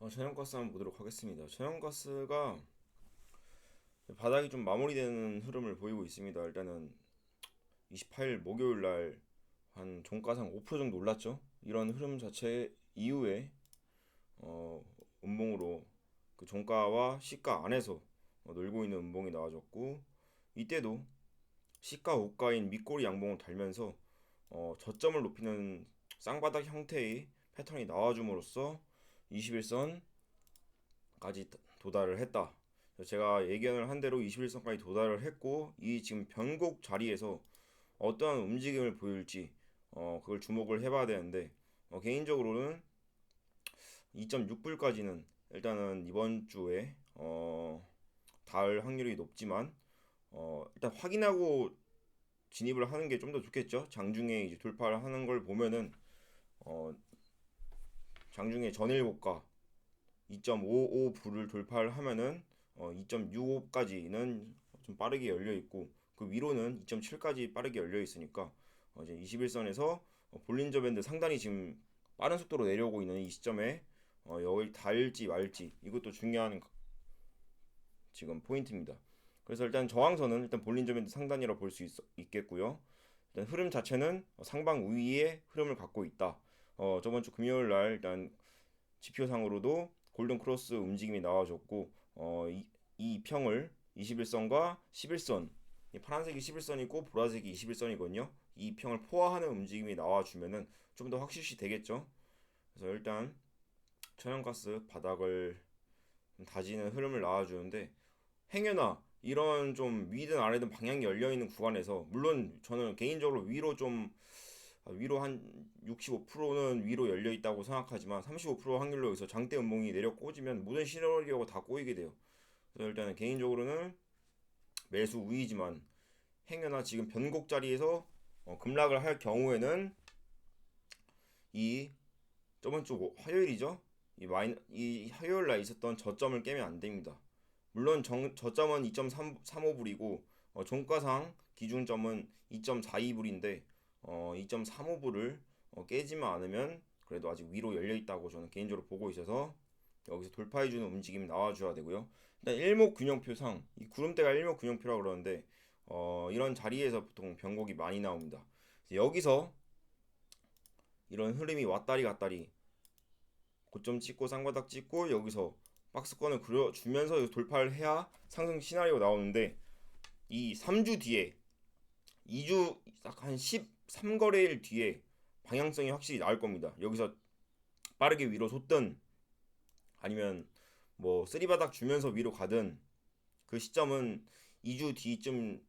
어, 천연가스 한번 보도록 하겠습니다. 천연가스가 바닥이 좀 마무리되는 흐름을 보이고 있습니다. 일단은 28일 목요일 날 한 종가상 5% 정도 올랐죠. 이런 흐름 자체 이후에 어, 음봉으로 그 종가와 시가 안에서 어, 놀고 있는 음봉이 나와줬고 이때도 시가 고가인 밑꼬리 양봉을 달면서 어, 저점을 높이는 쌍바닥 형태의 패턴이 나와줌으로써 21선까지 도달을 했다. 제가 예견을 한 대로 21선까지 도달을 했고 이 지금 변곡 자리에서 어떠한 움직임을 보일지 어, 그걸 주목을 해봐야 되는데 어, 개인적으로는 2.6불까지는 일단은 이번 주에 어, 닿을 확률이 높지만 어, 일단 확인하고 진입을 하는 게 좀 더 좋겠죠. 장중에 이제 돌파를 하는 걸 보면은 어, 장중에 전일고가 2.55불을 돌파를 하면은 어, 2.65까지는 좀 빠르게 열려 있고 그 위로는 2.7까지 빠르게 열려 있으니까 어, 이제 21선에서 어, 볼린저 밴드 상단이 지금 빠른 속도로 내려오고 있는 이 시점에 어, 여기 닿을지 말지 이것도 중요한 지금 포인트입니다. 그래서 일단 저항선은 일단 볼린저 밴드 상단이라 볼 수 있겠고요. 일단 흐름 자체는 어, 상방 우위의 흐름을 갖고 있다. 어, 저번 주 금요일 날 일단 지표상으로도 골든 크로스 움직임이 나와줬고 어, 이, 이 평을 21선과 11선 이 파란색이 11선이고 보라색이 21선이거든요. 이 평을 포화하는 움직임이 나와주면은 좀 더 확실시 되겠죠. 그래서 일단 천연가스 바닥을 좀 다지는 흐름을 나와주는데 행여나 이런 좀 위든 아래든 방향이 열려 있는 구간에서 물론 저는 개인적으로 위로 좀 아, 위로 한 65%는 위로 열려 있다고 생각하지만 35% 확률로 여기서 장대 음봉이 내려 꽂으면 모든 시나리오가 다 꼬이게 돼요. 그래서 일단은 개인적으로는 매수 우위지만 행여나 지금 변곡 자리에서 어, 급락을 할 경우에는 이 저번 주 화요일이죠. 이 마이 이 화요일 날 있었던 저점을 깨면 안 됩니다. 물론 정, 저점은 2.35불이고 어, 종가상 기준점은 2.42불인데 어, 2.35불을 어, 깨지만 않으면 그래도 아직 위로 열려 있다고 저는 개인적으로 보고 있어서 여기서 돌파해주는 움직임이 나와줘야 되고요. 일단 일목 균형표상 이 구름대가 일목 균형표라고 그러는데 어, 이런 자리에서 보통 변곡이 많이 나옵니다. 여기서 이런 흐름이 왔다리 갔다리 고점 찍고 쌍바닥 찍고 여기서 박스권을 그려주면서 돌파를 해야 상승 시나리오 나오는데 이 3주 뒤에 2주 딱 한 13거래일 뒤에 방향성이 확실히 나올 겁니다. 여기서 빠르게 위로 솟든 아니면 뭐 쓰리바닥 주면서 위로 가든 그 시점은 2주 뒤쯤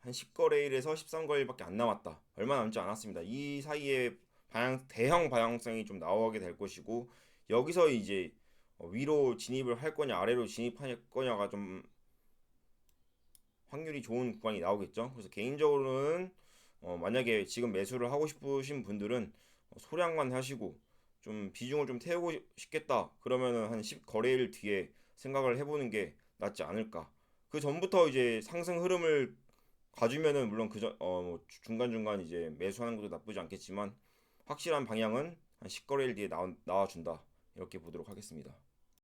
한 10거래일에서 13거래일밖에 안 남았다. 얼마 남지 않았습니다. 이 사이에 방향 대형 방향성이 좀 나오게 될 것이고 여기서 이제 위로 진입을 할 거냐 아래로 진입할 거냐가 좀 확률이 좋은 구간이 나오겠죠. 그래서 개인적으로는 어 만약에 지금 매수를 하고 싶으신 분들은 소량만 하시고 좀 비중을 좀 태우고 싶겠다. 그러면은 한 10 거래일 뒤에 생각을 해보는 게 낫지 않을까. 그 전부터 이제 상승 흐름을 가주면은 물론 그전 어뭐 중간 중간 이제 매수하는 것도 나쁘지 않겠지만 확실한 방향은 한 10거래일 뒤에 나와 나와 준다. 이렇게 보도록 하겠습니다.